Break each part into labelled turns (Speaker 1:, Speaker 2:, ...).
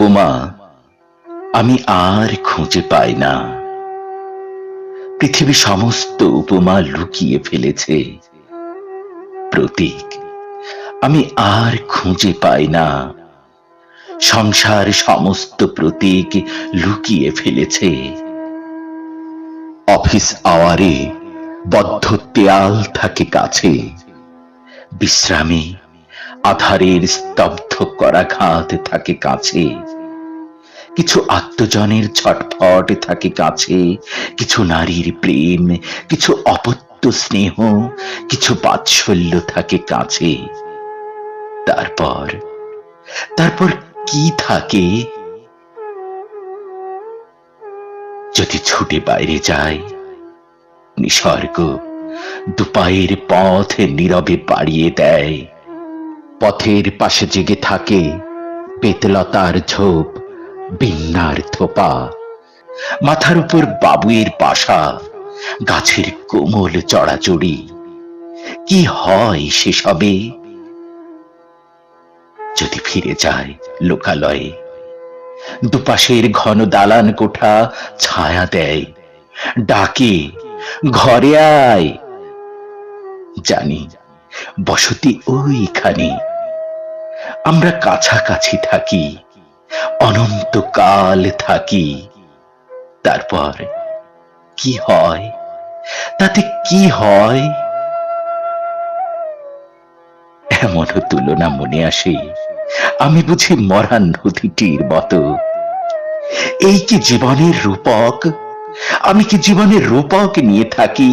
Speaker 1: উপমা আমি আর খুঁজে পাই না। পৃথিবী সমস্ত উপমা লুকিয়ে ফেলেছে। প্রতীক, আমি আর খুঁজে পাই না। সংসার সমস্ত প্রতীক লুকিয়ে ফেলেছে। অফিস আওয়ারে বদ্ধ দেয়াল থাকে কাছে। বিশ্রামে আধারের স্তব্ধ করা ঘাত থাকে কাছে। কিছু আত্মজনের ছটফট থাকে কাছে। কিছু নারীর প্রেম, কিছু অপত্য স্নেহ, কিছু বাৎসল্য থাকে কাছে। তারপর তারপর কি থাকে? যদি ছুটে বাইরে যায় নিসর্গ দুপায়ের পথ নীরবে বাড়িয়ে দেয়। পথের পাশে জেগে থাকে পেতলতার ঝোপ, বিন্নার থোপা মাথার উপর বাবুয়ের বাসা, গাছের কোমল চড়াচড়ি। কি হয় সেসবে? যদি ফিরে যায় লোকালয়ে, দুপাশের ঘন দালান কোঠা ছায়া দেয়। ডাকে, ঘরে আয়। জানি বসতি ওইখানে। আমরা কাছাকাছি থাকি, অনন্তকাল থাকি। তারপর কি হয়? তাতে কি হয়? এমনও তুলনা মনে আসে, আমি বুঝি মরান নদীটির মতো। এই কি জীবনের রূপক? আমি কি জীবনের রূপক নিয়ে থাকি?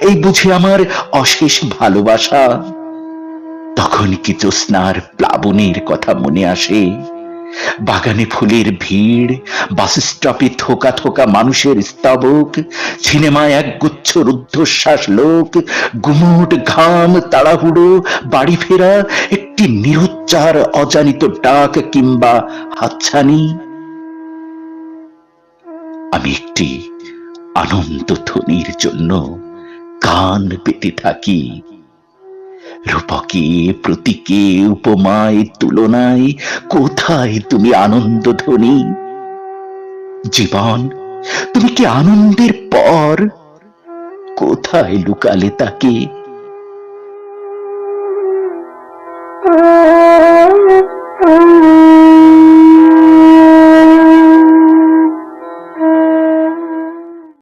Speaker 1: এই বুঝি আমার অশেষ ভালোবাসা। তখন কি জ্যোৎস্নার প্লাবনের কথা মনে আসে? বাগানে ফুলের ভিড়, বাস স্টপে থোকা থোকা মানুষের স্তবক, সিনেমায় এক গুচ্ছ রুদ্ধশ্বাস লোক, গুমুট ঘাম তাড়াহুড়ো, বাড়ি ফেরা, একটি নিরুচ্চার অজানিত ডাক কিংবা হাতছানি। আমি একটি আনন্দ ধ্বনির জন্য কান পেতে থাকি। রূপকে, প্রতীকে, উপমায়, তুলনায় কোথায় তুমি আনন্দ ধ্বনি? জীবন, তুমি কি আনন্দের পর? কোথায় লুকালে তাকে?
Speaker 2: Oh